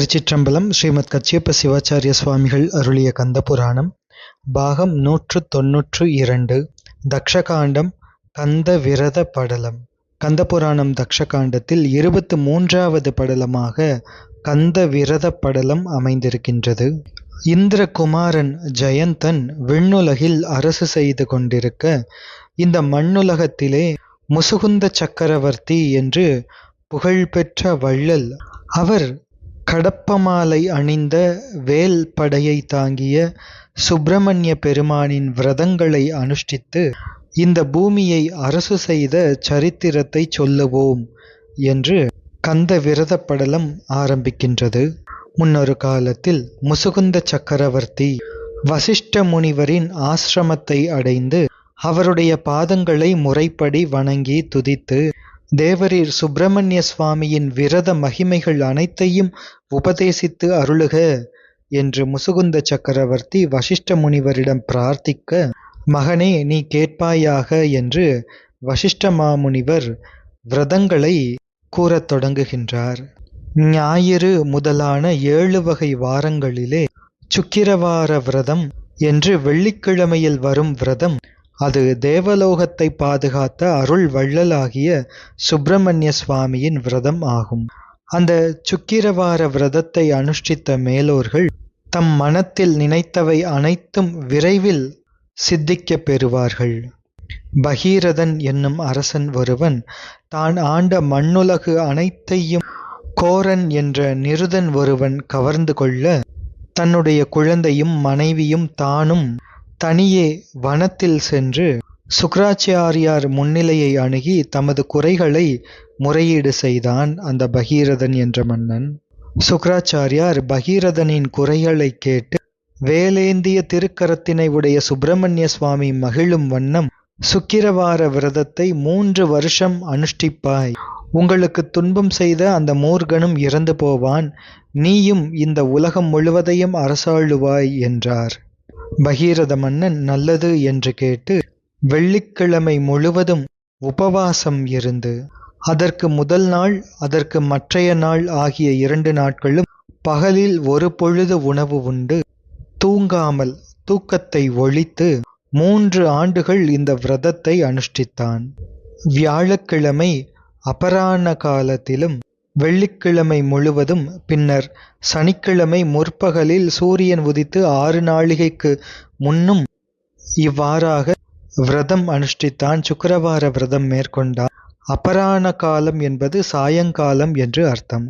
திருச்சிற்றம்பலம் ஸ்ரீமத் கச்சியப்ப சிவாச்சாரிய சுவாமிகள் அருளிய கந்தபுராணம் பாகம் நூற்று தொன்னூற்று இரண்டு தக்ஷகாண்டம் கந்த விரத படலம். கந்தபுராணம் தக்ஷகாண்டத்தில் இருபத்து மூன்றாவது படலமாக கந்த விரத படலம் அமைந்திருக்கின்றது. இந்திரகுமாரன் ஜெயந்தன் விண்ணுலகில் அரசு செய்து கொண்டிருக்க இந்த மண்ணுலகத்திலே முசுகுந்த சக்கரவர்த்தி என்று புகழ்பெற்ற வள்ளல் அவர் கடப்பமாலை அணிந்த வேல் படையை தாங்கிய சுப்பிரமணிய பெருமானின் விரதங்களை அனுஷ்டித்து இந்த பூமியை அரசு செய்த சரித்திரத்தை சொல்லுவோம் என்று கந்த விரத படலம் ஆரம்பிக்கின்றது. முன்னொரு காலத்தில் முசுகுந்த சக்கரவர்த்தி வசிஷ்ட முனிவரின் ஆசிரமத்தை அடைந்து அவருடைய பாதங்களை முறைப்படி வணங்கி துதித்து தேவரீர் சுப்பிரமணிய சுவாமியின் விரத மகிமைகள் அனைத்தையும் உபதேசித்து அருளுக என்று முசுகுந்த சக்கரவர்த்தி வசிஷ்ட முனிவரிடம் பிரார்த்திக்க மகனே நீ கேட்பாயாக என்று வசிஷ்ட மாமுனிவர் விரதங்களை கூறத் தொடங்குகின்றார். ஞாயிறு முதலான ஏழு வகை வாரங்களிலே சுக்கிரவார விரதம் என்று வெள்ளிக்கிழமையில் வரும் விரதம் அது தேவலோகத்தை பாதுகாத்த அருள் வள்ளலாகிய சுப்பிரமணிய சுவாமியின் விரதம் ஆகும். அந்த சுக்கிரவார விரதத்தை அனுஷ்டித்த மேலோர்கள் தம் மனத்தில் நினைத்தவை அனைத்தும் விரைவில் சித்திக்கப் பெறுவார்கள். பகீரதன் என்னும் அரசன் ஒருவன் தான் ஆண்ட மண்ணுலகு அனைத்தையும் கோரன் என்ற நிருதன் ஒருவன் கவர்ந்து கொள்ள தன்னுடைய குழந்தையும் மனைவியும் தானும் தனியே வனத்தில் சென்று சுக்ராச்சாரியார் முன்னிலையை அணுகி தமது குறைகளை முறையீடு செய்தான் அந்த பகீரதன் என்ற மன்னன். சுக்ராச்சாரியார் பகீரதனின் குறைகளை கேட்டு வேலேந்திய திருக்கரத்தினை உடைய சுப்பிரமணிய சுவாமி மகிழும் வண்ணம் சுக்கிரவார விரதத்தை மூன்று வருஷம் அனுஷ்டிப்பாய். உங்களுக்கு துன்பம் செய்த அந்த மூர்கனும் இறந்து போவான். நீயும் இந்த உலகம் முழுவதையும் அரசாளுவாய் என்றார். பகீரத மன்னன் நல்லது என்று கேட்டு வெள்ளிக்கிழமை முழுவதும் உபவாசம் இருந்து அதற்கு முதல் நாள் அதற்கு மற்றைய நாள் ஆகிய இரண்டு நாட்களும் பகலில் ஒரு பொழுது உணவு உண்டு. தூங்காமல் தூக்கத்தை ஒழித்து மூன்று ஆண்டுகள் இந்த விரதத்தை அனுஷ்டித்தான். வியாழக்கிழமை அபராண காலத்திலும் வெள்ளிக்கிழமை முழுவதும் பின்னர் சனிக்கிழமை முற்பகலில் சூரியன் உதித்து ஆறு நாளிகைக்கு முன்னும் இவ்வாறாக விரதம் அனுஷ்டித்தான் சுக்கரவார விரதம் மேற்கொண்டான் அபராண காலம் என்பது சாயங்காலம் என்று அர்த்தம்.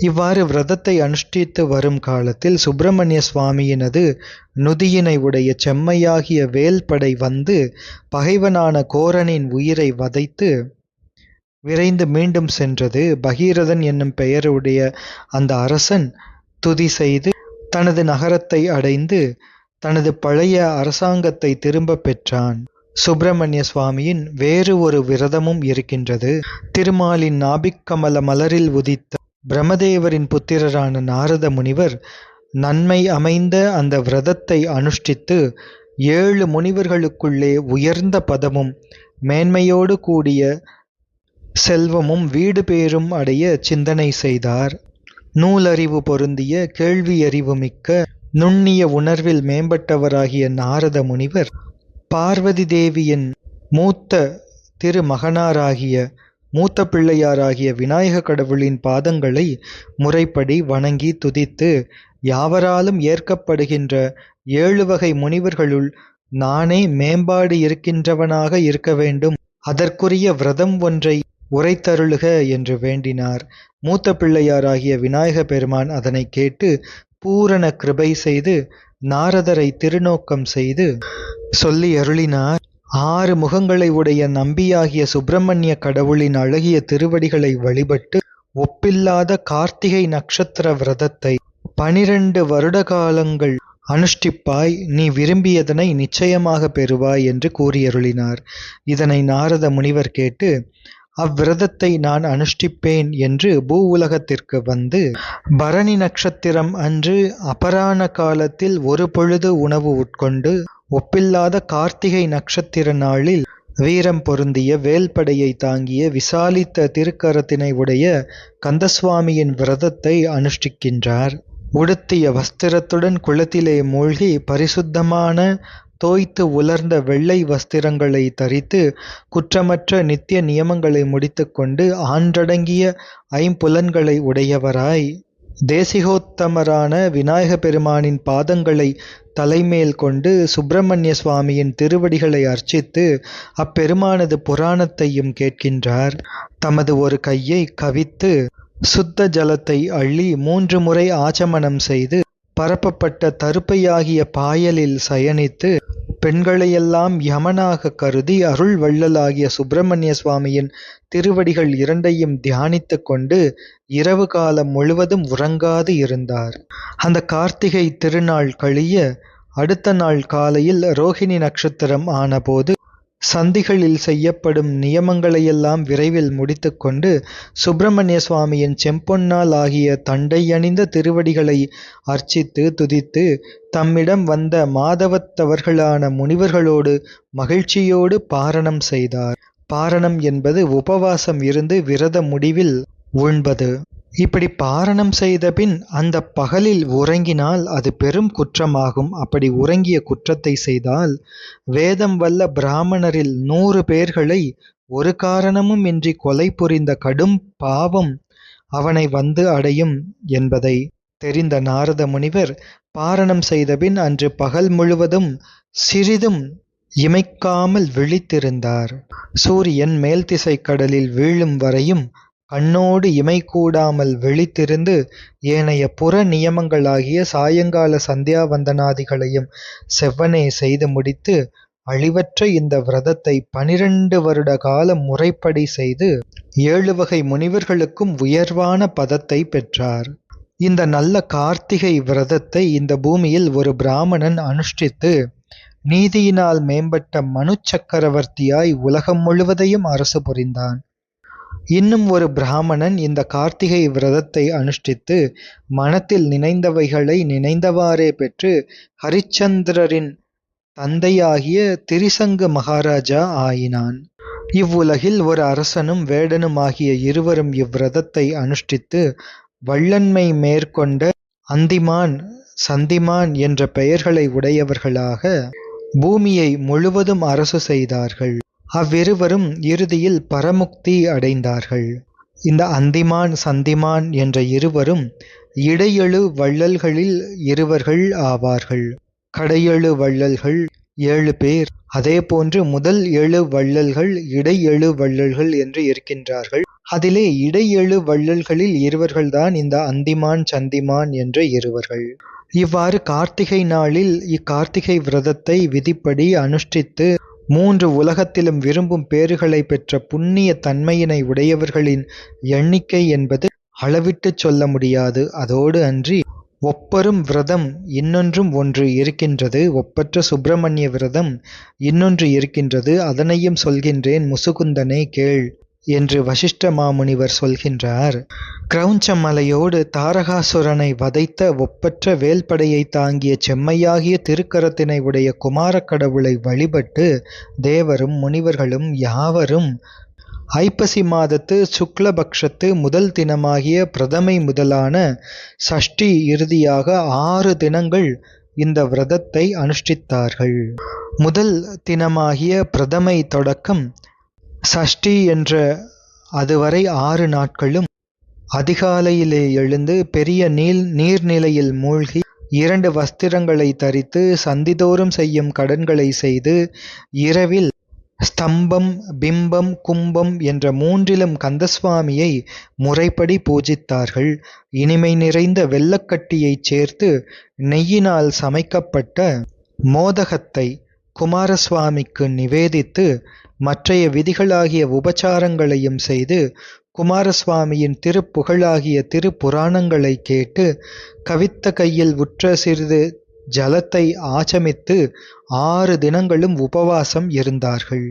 இவ்வாறு விரதத்தை அனுஷ்டித்து வரும் காலத்தில் சுப்பிரமணிய சுவாமியினது நுதியினை உடைய செம்மையாகிய வேல்படை வந்து பகைவனான கோரனின் உயிரை வதைத்து விரைந்து மீண்டும் சென்றது. பகீரதன் என்னும் பெயருடைய அந்த அரசன் துதி செய்து தனது நகரத்தை அடைந்து தனது பழைய அரசாங்கத்தை திரும்ப பெற்றான். சுப்பிரமணிய சுவாமியின் வேறு ஒரு விரதமும் இருக்கின்றது. திருமாலின் நாபிக்கமல மலரில் உதித்த பிரம்மதேவரின் புத்திரரான நாரத முனிவர் நன்மை அமைந்த அந்த விரதத்தை அனுஷ்டித்து ஏழு முனிவர்களுக்குள்ளே உயர்ந்த பதமும் மேன்மையோடு கூடிய செல்வமும் வீடு பேரும் அடைய சிந்தனை செய்தார். நூலறிவு பொருந்திய கேள்வியறிவு மிக்க நுண்ணிய உணர்வில் மேம்பட்டவராகிய நாரத முனிவர் பார்வதி தேவியின் மூத்த திருமகனாராகிய மூத்த பிள்ளையாராகிய விநாயக கடவுளின் பாதங்களை முறைப்படி வணங்கி துதித்து யாவராலும் ஏற்கப்படுகின்ற ஏழு வகை முனிவர்களுள் நானே மேம்பாடு இருக்கின்றவனாக இருக்க வேண்டும். அதற்குரிய விரதம் ஒன்றை உரைத்தருளுக என்று வேண்டினார். மூத்த பிள்ளையாராகிய விநாயக பெருமான் அதனை கேட்டு பூரண கிருபை செய்து நாரதரை திருநோக்கம் செய்து சொல்லி அருளினார். ஆறு முகங்களை உடைய நம்பியாகிய சுப்பிரமணிய கடவுளின் அழகிய திருவடிகளை வழிபட்டு ஒப்பில்லாத கார்த்திகை நட்சத்திர விரதத்தை பனிரெண்டு வருட காலங்கள் அனுஷ்டிப்பாய் நீ விரும்பியதனை நிச்சயமாக பெறுவாய் என்று கூறியருளினார். இதனை நாரத முனிவர் கேட்டு அவ்விரதத்தை நான் அனுஷ்டிப்பேன் என்று பூ உலகத்திற்கு வந்து பரணி நட்சத்திரம் அன்று அபராண காலத்தில் ஒரு பொழுது உணவு உட்கொண்டு ஒப்பில்லாத கார்த்திகை நட்சத்திர நாளில் வீரம் பொருந்திய வேல்படையை தாங்கிய விசாலித்த திருக்கரத்தினை உடைய கந்தசுவாமியின் விரதத்தை அனுஷ்டிக்கின்றார். உடுத்திய வஸ்திரத்துடன் குளத்திலே மூழ்கி பரிசுத்தமான தோய்த்து உலர்ந்த வெள்ளை வஸ்திரங்களை தரித்து குற்றமற்ற நித்திய நியமங்களை முடித்துக்கொண்டு ஆன்றடங்கிய ஐம்புலன்களை உடையவராய். தேசிகோத்தமரான விநாயக பெருமானின் பாதங்களை தலைமேல் கொண்டு சுப்பிரமணிய சுவாமியின் திருவடிகளை அர்ச்சித்து அப்பெருமானது புராணத்தையும் கேட்கின்றார். தமது ஒரு கையை கவித்து சுத்த ஜலத்தை அள்ளி மூன்று முறை ஆச்சமனம் செய்து பரப்பப்பட்ட தருப்பையாகிய பாயலில் சயனித்து பெண்களையெல்லாம் யமனாக கருதி அருள் வள்ளலாகிய சுப்பிரமணிய சுவாமியின் திருவடிகள் இரண்டையும் தியானித்து கொண்டு இரவு காலம் முழுவதும் உறங்காது இருந்தார். அந்த கார்த்திகை திருநாள் கழிய அடுத்த நாள் காலையில் ரோஹிணி நட்சத்திரம் ஆனபோது சந்திகளில் செய்யப்படும் நியமங்களையெல்லாம் விரைவில் முடித்துக்கொண்டு சுப்பிரமணிய சுவாமியின் செம்பொன்னால் ஆகிய தண்டையணிந்த திருவடிகளை அர்ச்சித்து துதித்து தம்மிடம் வந்த மாதவத்தவர்களான முனிவர்களோடு மகிழ்ச்சியோடு பாரணம் செய்தார். பாரணம் என்பது உபவாசம் இருந்து விரத முடிவில் உண்பது. இப்படி பாரணம் செய்தபின் அந்த பகலில் உறங்கினால் அது பெரும் குற்றமாகும். அப்படி உறங்கிய குற்றத்தை செய்தால் வேதம் வல்ல பிராமணரில் நூறு பேர்களை ஒரு காரணமும் இன்றி கொலை புரிந்த கடும் பாவம் அவனை வந்து அடையும் என்பதை தெரிந்த நாரத முனிவர் பாரணம் செய்தபின் அன்று பகல் முழுவதும் சிறிதும் இமைக்காமல் விழித்திருந்தார். சூரியன் மேல் திசை கடலில் வீழும் வரையும் கண்ணோடு இமை கூடாமல் விழித்திருந்து ஏனைய புற நியமங்களாகிய சாயங்கால சந்தியாவந்தனாதிகளையும் செவ்வனே செய்து முடித்து அழிவற்ற இந்த விரதத்தை பனிரெண்டு வருட காலம் முறைப்படி செய்து ஏழு வகை முனிவர்களுக்கும் உயர்வான பதத்தை பெற்றார். இந்த நல்ல கார்த்திகை விரதத்தை இந்த பூமியில் ஒரு பிராமணன் அனுஷ்டித்து நீதியினால் மேம்பட்ட மனு சக்கரவர்த்தியாய் உலகம் முழுவதையும் அரசு புரிந்தான். இன்னும் ஒரு பிராமணன் இந்த கார்த்திகை விரதத்தை அனுஷ்டித்து மனத்தில் நினைந்தவைகளை நினைந்தவாறே பெற்று ஹரிச்சந்திரரின் தந்தையாகிய திரிசங்கு மகாராஜா ஆயினான். இவ்வுலகில் ஒரு அரசனும் வேடனுமாகிய இருவரும் இவ்விரதத்தை அனுஷ்டித்து வள்ளன்மை மேற்கொண்ட அந்திமான் சந்திமான் என்ற பெயர்களை உடையவர்களாக பூமியை முழுவதும் அரசு செய்தார்கள். அவ்விருவரும் இறுதியில் பரமுக்தி அடைந்தார்கள். இந்த அந்திமான் சந்திமான் என்ற இருவரும் இடையெழு வள்ளல்களில் இருவர்கள் ஆவார்கள். கடையெழு வள்ளல்கள் ஏழு பேர். அதே போன்று முதல் ஏழு வள்ளல்கள் இடையெழு வள்ளல்கள் என்று இருக்கின்றார்கள். அதிலே இடையெழு வள்ளல்களில் இருவர்கள்தான் இந்த அந்திமான் சந்திமான் என்ற இருவர்கள். இவ்வாறு கார்த்திகை நாளில் இக்கார்த்திகை விரதத்தை விதிப்படி அனுஷ்டித்து மூன்று உலகத்திலும் விரும்பும் பேறுகளை பெற்ற புண்ணிய தன்மையினை உடையவர்களின் எண்ணிக்கை என்பது அளவிட்டுச் சொல்ல முடியாது. அதோடு அன்றி ஒப்பரும் விரதம் இன்னொன்றும் ஒன்று இருக்கின்றது. ஒப்பற்ற சுப்பிரமணிய விரதம் இன்னொன்று இருக்கின்றது. அதனையும் சொல்கின்றேன் முசுகுந்தனே கேள். என்று வசிஷ்ட மாமுனிவர் சொல்கின்றார். கிரௌஞ்ச மலையோடு தாரகாசுரனை வதைத்த ஒப்பற்ற வேல்படையை தாங்கிய செம்மையாகிய திருக்கரத்தினை உடைய குமாரக்கடவுளை வழிபட்டு தேவரும் முனிவர்களும் யாவரும் ஐப்பசி மாதத்து சுக்லபக்ஷத்து முதல் தினமாகிய பிரதமை முதலான சஷ்டி இறுதியாக ஆறு தினங்கள் இந்த விரதத்தை அனுஷ்டித்தார்கள். முதல் தினமாகிய பிரதமை தொடக்கம் சஷ்டி என்ற அதுவரை ஆறு நாட்களும் அதிகாலையிலே எழுந்து பெரிய நீல் நீர்நிலையில் மூழ்கி இரண்டு வஸ்திரங்களை தரித்து சந்திதோறும் செய்யும் கடன்களை செய்து இரவில் ஸ்தம்பம் பிம்பம் கும்பம் என்ற மூன்றிலும் கந்தசுவாமியை முறைப்படி பூஜித்தார்கள். இனிமை நிறைந்த வெள்ளக்கட்டியைச் சேர்த்து நெய்யினால் சமைக்கப்பட்ட மோதகத்தை குமாரசுவாமிக்கு நிவேதித்து மற்றைய விதிகளாகிய உபசாரங்களையும் செய்து குமாரசுவாமியின் திருப்புகழாகிய திருப்புராணங்களை கேட்டு கவித்த கையில் உற்ற சிறிது ஜலத்தை ஆச்சமித்து ஆறு தினங்களும் உபவாசம் இருந்தார்கள்.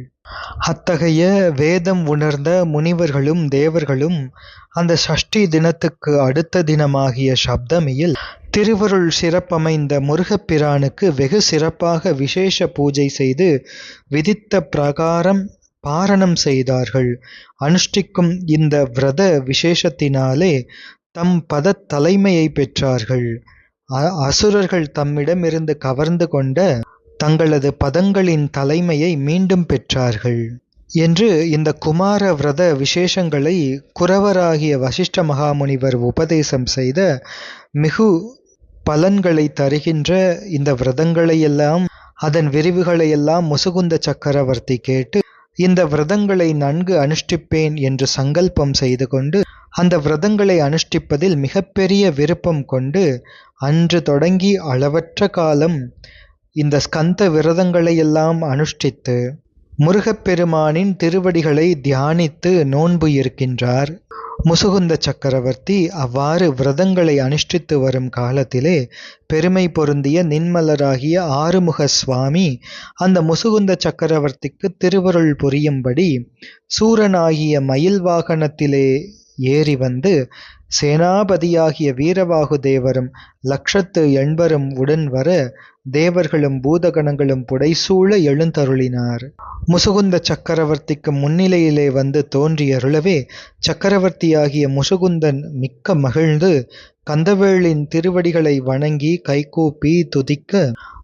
அத்தகைய வேதம் உணர்ந்த முனிவர்களும் தேவர்களும் அந்த சஷ்டி தினத்துக்கு அடுத்த தினமாகிய சப்தமியில் திருவருள் சிறப்பமைந்த முருகப்பிரானுக்கு வெகு சிறப்பாக விசேஷ பூஜை செய்து விதித்த பிரகாரம் பாரணம் செய்தார்கள். அனுஷ்டிக்கும் இந்த விரத விசேஷத்தினாலே தம் பத தலைமையை பெற்றார்கள். அசுரர்கள் தம்மிடமிருந்து கவர்ந்து கொண்ட தங்களது பதங்களின் தலைமையை மீண்டும் பெற்றார்கள். என்று இந்த குமார விரத விசேஷங்களை குரவராகிய வசிஷ்ட மகாமுனிவர் உபதேசம் செய்த மிகு பலன்களை தருகின்ற இந்த விரதங்களையெல்லாம் அதன் விரிவுகளையெல்லாம் முசுகுந்த சக்கரவர்த்தி கேட்டு இந்த விரதங்களை நன்கு அனுஷ்டிப்பேன் என்று சங்கல்பம் செய்து கொண்டு அந்த விரதங்களை அனுஷ்டிப்பதில் மிகப்பெரிய விருப்பம் கொண்டு அன்று தொடங்கி அளவற்ற காலம் இந்த ஸ்கந்த விரதங்களையெல்லாம் அனுஷ்டித்து முருகப்பெருமானின் திருவடிகளை தியானித்து நோன்பு இருக்கின்றார். முசுகுந்த சக்கரவர்த்தி அவ்வாறு விரதங்களை அனுஷ்டித்து வரும் காலத்திலே பெருமை பொருந்திய நின்மலராகிய ஆறுமுக சுவாமி அந்த முசுகுந்த சக்கரவர்த்திக்கு திருவருள் புரியும்படி சூரனாகிய மயில் வாகனத்திலே ஏறி வந்து சேனாபதியாகிய வீரவாகு தேவரும் லக்ஷத்து எண்பரும் உடன் வர தேவர்களும் பூதகணங்களும் புடைசூழ எழுந்தருளினார். முசுகுந்த சக்கரவர்த்திக்கு முன்னிலையிலே வந்து தோன்றியருளவே சக்கரவர்த்தியாகிய முசுகுந்தன் மிக்க மகிழ்ந்து கந்தவேளின் திருவடிகளை வணங்கி கைகூப்பி துதிக்க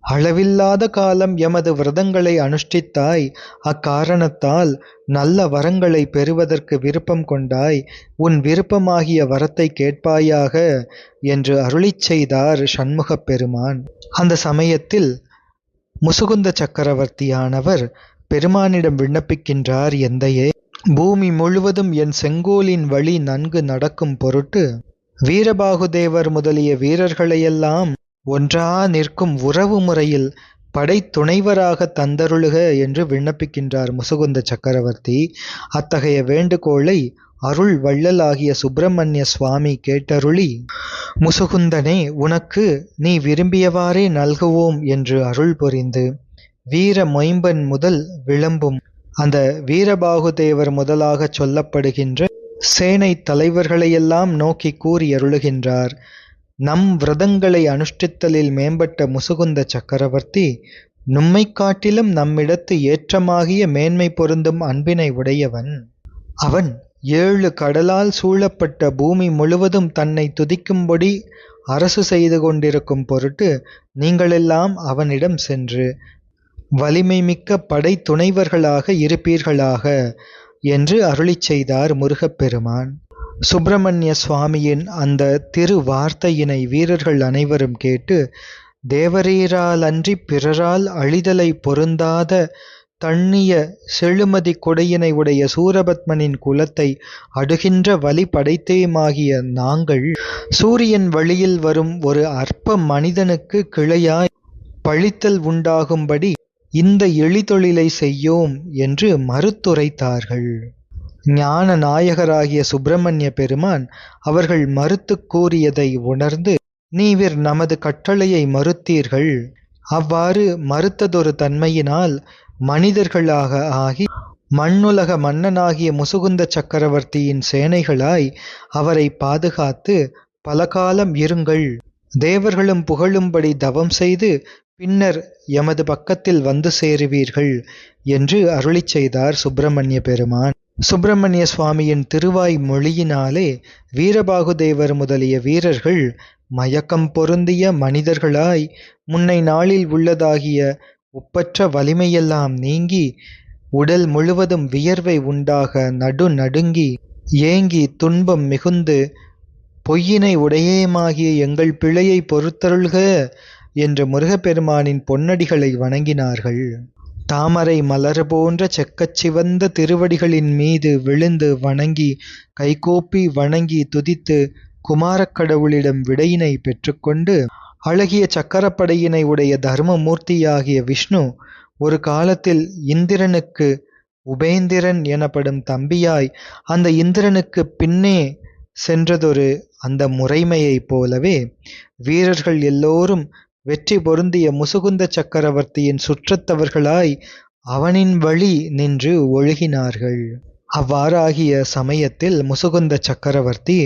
அளவில்லாத காலம் எமது விரதங்களை அனுஷ்டித்தாய் அக்காரணத்தால் நல்ல வரங்களை பெறுவதற்கு விருப்பம் கொண்டாய் உன் விருப்பமாகிய வரத்தை கேட்பாயாக என்று அருளிச் செய்தார் சண்முகப் பெருமான். அந்த சமயத்தில் முசுகுந்த சக்கரவர்த்தியானவர் பெருமானிடம் விண்ணப்பிக்கின்றார் எந்தையே பூமி முழுவதும் என் செங்கோலின் வழி நன்கு நடக்கும் பொருட்டு வீரபாகுதேவர் முதலிய வீரர்களையெல்லாம் ஒன்றா நிற்கும் உறவு முறையில் படை துணைவராக தந்தருளுக என்று விண்ணப்பிக்கின்றார் முசுகுந்த சக்கரவர்த்தி. அத்தகைய வேண்டுகோளை அருள் வள்ளலாகிய சுப்பிரமணிய சுவாமி கேட்டருளி முசுகுந்தனே உனக்கு நீ விரும்பியவாறே நல்குவோம் என்று அருள் புரிந்து வீர மொயம்பன் முதல் விளம்பும். அந்த வீரபாகுதேவர் முதலாகச் சொல்லப்படுகின்ற சேனை தலைவர்களையெல்லாம் நோக்கி கூறி அருளுகின்றார் நம் விரதங்களை அனுஷ்டித்தலில் மேம்பட்ட முசுகுந்த சக்கரவர்த்தி நும்மை காட்டிலும் நம்மிடத்து ஏற்றமாகிய மேன்மை பொருந்தும் அன்பினை உடையவன். அவன் ஏழு கடலால் சூழப்பட்ட பூமி முழுவதும் தன்னை துதிக்கும்படி அரசு செய்து கொண்டிருக்கும் பொருட்டு நீங்களெல்லாம் அவனிடம் சென்று வலிமை மிக்க படை துணைவர்களாக இருப்பீர்களாக என்று அருளிச் செய்தார் முருகப்பெருமான். சுப்பிரமணிய சுவாமியின் அந்த திரு வார்த்தையினை வீரர்கள் அனைவரும் கேட்டு தேவரீரால் அன்றி பிறரால் அழிதலை பொருந்தாத தண்ணிய செழுமதி கொடையினை உடைய சூரபத்மனின் குலத்தை அடுகின்ற வழி படைத்தேமாகிய நாங்கள் சூரியன் வழியில் வரும் ஒரு அற்ப மனிதனுக்கு கிளையாய் பழித்தல் உண்டாகும்படி இந்த எளிதொழிலை செய்யோம் என்று மறுத்துரைத்தார்கள். ஞான நாயகராகிய சுப்பிரமணிய பெருமான் அவர்கள் மறுத்துக் கூறியதை உணர்ந்து நீவிர் நமது கட்டளையை மறுத்தீர்கள். அவ்வாறு மறுத்ததொரு தன்மையினால் மனிதர்களாக ஆகி மண்ணுலக மன்னனாகிய முசுகுந்த சக்கரவர்த்தியின் சேனைகளாய் அவரை பாதுகாத்து பல காலம் இருங்கள். தேவர்களும் புகழும்படி தவம் செய்து பின்னர் எமது பக்கத்தில் வந்து சேருவீர்கள் என்று அருளிச் செய்தார் சுப்பிரமணிய பெருமான். சுப்பிரமணிய சுவாமியின் திருவாய் மொழியினாலே வீரபாகுதேவர் முதலிய வீரர்கள் மயக்கம் பொருந்திய மனிதர்களாய் முன்னை நாளில் உள்ளதாகிய ஒப்பற்ற வலிமையெல்லாம் நீங்கி உடல் முழுவதும் வியர்வை உண்டாக நடு நடுங்கி ஏங்கி துன்பம் மிகுந்து பொய்யினை உடையேமாகிய எங்கள் பிழையை பொறுத்தருள்க என்று முருகப்பெருமானின் பொன்னடிகளை வணங்கினார்கள். தாமரை மலர் போன்ற செக்கச் சிவந்த திருவடிகளின் மீது விழுந்து வணங்கி கைகோப்பி வணங்கி துதித்து குமாரக் கடவுளிடம் விடையினை பெற்றுக்கொண்டு அழகிய சக்கரப்படையினை உடைய தர்மமூர்த்தியாகிய விஷ்ணு ஒரு காலத்தில் இந்திரனுக்கு உபேந்திரன் எனப்படும் தம்பியாய் அந்த இந்திரனுக்கு பின்னே சென்றதொரு அந்த முறைமையைப் போலவே வீரர்கள் எல்லோரும் வெற்றி பொருந்திய முசுகுந்த சக்கரவர்த்தியின் சுற்றத்தவர்களாய் அவனின் வழி நின்று ஒழுகினார்கள். அவ்வாறாகிய சமயத்தில் முசுகுந்த சக்கரவர்த்தி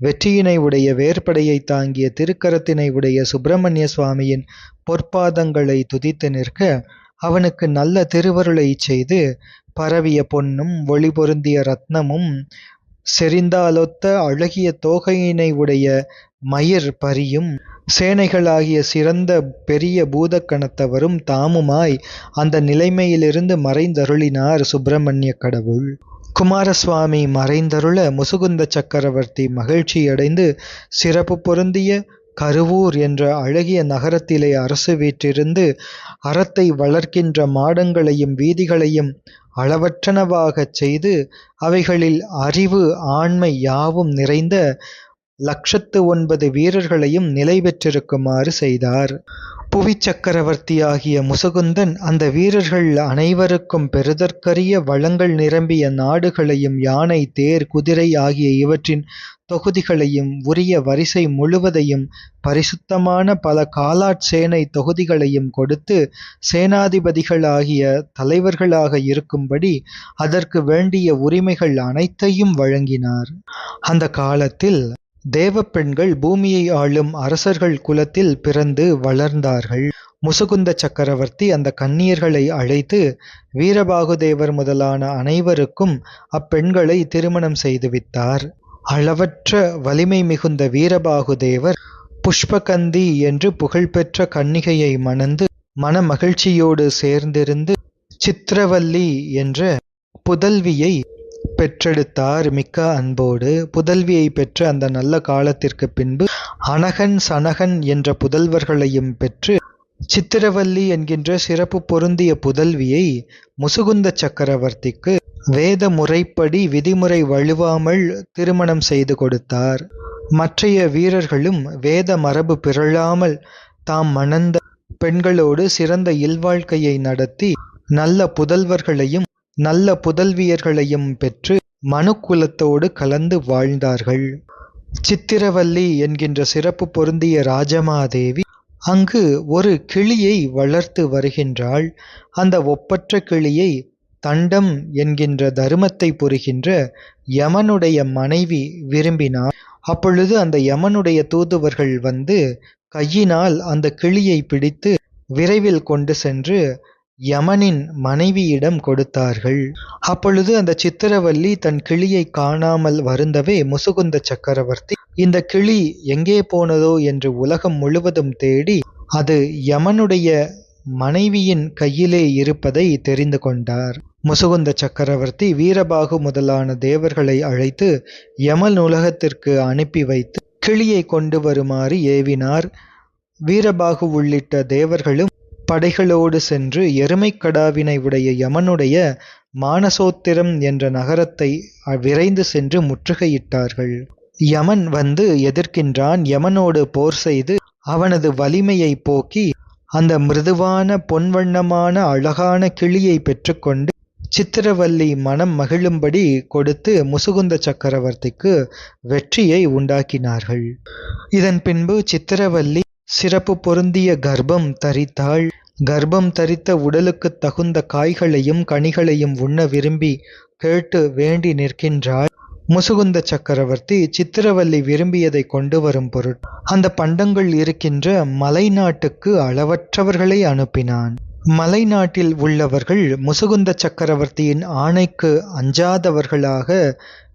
வெற்றியினை உடைய வேர்படையை தாங்கிய திருக்கரத்தினை உடைய சுப்பிரமணிய சுவாமியின் பொற்பாதங்களை துதித்து நிற்க அவனுக்கு நல்ல திருவருளைச் செய்து பரவிய பொன்னும் ஒளி பொருந்திய ரத்னமும் செறிந்தாலொத்த அழகிய தோகையினை உடைய மயிர் பரியும் சேனைகளாகிய சிறந்த பெரிய பூதக்கணத்தவரும் தாமுமாய் அந்த நிலைமையிலிருந்து மறைந்தருளினார் சுப்பிரமணிய கடவுள். குமாரசுவாமி மறைந்தருள முசுகுந்த சக்கரவர்த்தி மகிழ்ச்சியடைந்து சிறப்பு பொருந்திய கருவூர் என்ற அழகிய நகரத்திலே அரசு வீற்றிருந்து அறத்தை வளர்க்கின்ற மாடங்களையும் வீதிகளையும் அளவற்றனவாகச் செய்து அவைகளில் அறிவு ஆண்மை யாவும் நிறைந்த லட்சத்து ஒன்பது வீரர்களையும் நிலை பெற்றிருக்குமாறு செய்தார். புவிச்சக்கரவர்த்தியாகிய முசுகுந்தன் அந்த வீரர்கள் அனைவருக்கும் பெறுதற்கரிய வளங்கள் நிரம்பிய நாடுகளையும் யானை தேர் குதிரை ஆகிய இவற்றின் தொகுதிகளையும் உரிய வரிசை முழுவதையும் பரிசுத்தமான பல காலாட்சேனை தொகுதிகளையும் கொடுத்து சேனாதிபதிகளாகிய தலைவர்களாக இருக்கும்படி அதற்கு வேண்டிய உரிமைகள் அனைத்தையும் வழங்கினார். அந்த காலத்தில் தேவப்பெண்கள் பூமியை ஆளும் அரசர்கள் குலத்தில் பிறந்து வளர்ந்தார்கள். முசுகுந்த சக்கரவர்த்தி அந்த கன்னியர்களை அழைத்து வீரபாகுதேவர் முதலான அனைவருக்கும் அப்பெண்களை திருமணம் செய்துவித்தார் அளவற்ற வலிமை மிகுந்த வீரபாகுதேவர் புஷ்பகந்தி என்று புகழ்பெற்ற கன்னிகையை மணந்து மன மகிழ்ச்சியோடு சேர்ந்திருந்து சித்திரவல்லி என்ற புதல்வியை பெற்றெடுத்தார் மிக்க அன்போடு. புதல்வியை பெற்ற அந்த நல்ல காலத்திற்கு பின்பு அனகன் சனகன் என்ற புதல்வர்களையும் பெற்று சித்திரவல்லி என்கின்ற சிறப்பு பொருந்திய புதல்வியை முசுகுந்த சக்கரவர்த்திக்கு வேத முறைப்படி விதிமுறை வழுவாமல் திருமணம் செய்து கொடுத்தார். மற்றைய வீரர்களும் வேத மரபு பிறழாமல் தாம் மணந்த பெண்களோடு சிறந்த இல்வாழ்க்கையை நடத்தி நல்ல புதல்வர்களையும் நல்ல புதல்வியர்களையும் பெற்று மனுக்குலத்தோடு கலந்து வாழ்ந்தார்கள். சித்திரவல்லி என்கின்ற சிறப்பு பொருந்திய ராஜமாதேவி அங்கு ஒரு கிளியை வளர்த்து வருகின்றாள். அந்த ஒப்பற்ற கிளியை தண்டம் என்கின்ற தருமத்தை புரிகின்ற யமனுடைய மனைவி விரும்பினார் அப்பொழுது அந்த யமனுடைய தூதுவர்கள் வந்து கையினால் அந்த கிளியை பிடித்து விரைவில் கொண்டு சென்று யமனின் மனைவியிடம் கொடுத்தார்கள். அப்பொழுது அந்த சித்திரவல்லி தன் கிளியை காணாமல் வருந்தவே முசுகுந்த சக்கரவர்த்தி இந்த கிளி எங்கே போனதோ என்று உலகம் முழுவதும் தேடி அது யமனுடைய மனைவியின் கையிலே இருப்பதை தெரிந்து கொண்டார் முசுகுந்த சக்கரவர்த்தி வீரபாகு முதலான தேவர்களை அழைத்து யமல் உலகத்திற்கு அனுப்பி வைத்து கிளியை கொண்டு வருமாறு ஏவினார். வீரபாகு உள்ளிட்ட தேவர்களும் படைகளோடு சென்று எருமைக்கடாவினை உடைய யமனுடைய மானசோத்திரம் என்ற நகரத்தை விரைந்து சென்று முற்றுகையிட்டார்கள். யமன் வந்து எதிர்க்கின்றான். யமனோடு போர் செய்து அவனது வலிமையை போக்கி அந்த மிருதுவான பொன்வண்ணமான அழகான கிளியை பெற்றுக்கொண்டு சித்திரவல்லி மனம் மகிழும்படி கொடுத்து முசுகுந்த சக்கரவர்த்திக்கு வெற்றியை உண்டாக்கினார்கள். இதன் பின்பு சித்திரவல்லி சிறப்பு பொருந்திய கர்ப்பம் தரித்தாள். கர்ப்பம் தரித்த உடலுக்குத் தகுந்த காய்களையும் கனிகளையும் உண்ண விரும்பி கேட்டு வேண்டி நிற்கின்றாள். முசுகுந்த சக்கரவர்த்தி சித்திரவல்லி விரும்பியதை கொண்டு வரும் பொருள் அந்த பண்டங்கள் இருக்கின்ற மலை நாட்டுக்கு அளவற்றவர்களை அனுப்பினான். மலை நாட்டில் உள்ளவர்கள் முசுகுந்த சக்கரவர்த்தியின் ஆணைக்கு அஞ்சாதவர்களாக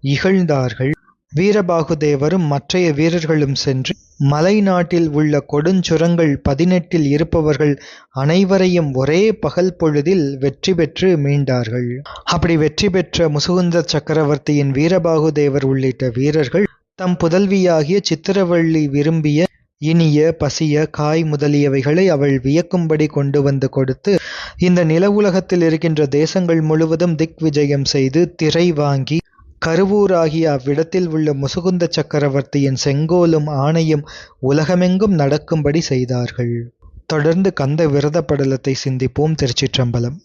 இகழ்ந்தார்கள். வீரபாகுதேவரும் மற்றைய வீரர்களும் சென்று மலை நாட்டில் உள்ள கொடுஞ்சுரங்கள் பதினெட்டில் இருப்பவர்கள் அனைவரையும் ஒரே பகல் பொழுதில் வெற்றி பெற்று மீண்டார்கள். அப்படி வெற்றி பெற்ற முசுகுந்த சக்கரவர்த்தியின் வீரபாகுதேவர் உள்ளிட்ட வீரர்கள் தம் புதல்வியாகிய சித்திரவள்ளி விரும்பிய இனிய பசிய காய் முதலியவைகளை அவள் வியக்கும்படி கொண்டு வந்து கொடுத்து இந்த நில உலகத்தில் இருக்கின்ற தேசங்கள் முழுவதும் திக் விஜயம் செய்து திரை வாங்கி கருவூராகிய அவ்விடத்தில் உள்ள முசுகுந்த சக்கரவர்த்தியின் செங்கோலும் ஆணையும் உலகமெங்கும் நடக்கும்படி செய்தார்கள். தொடர்ந்து கந்த விரத படலத்தை சிந்திப்போம் திருச்சிற்றம்பலம்.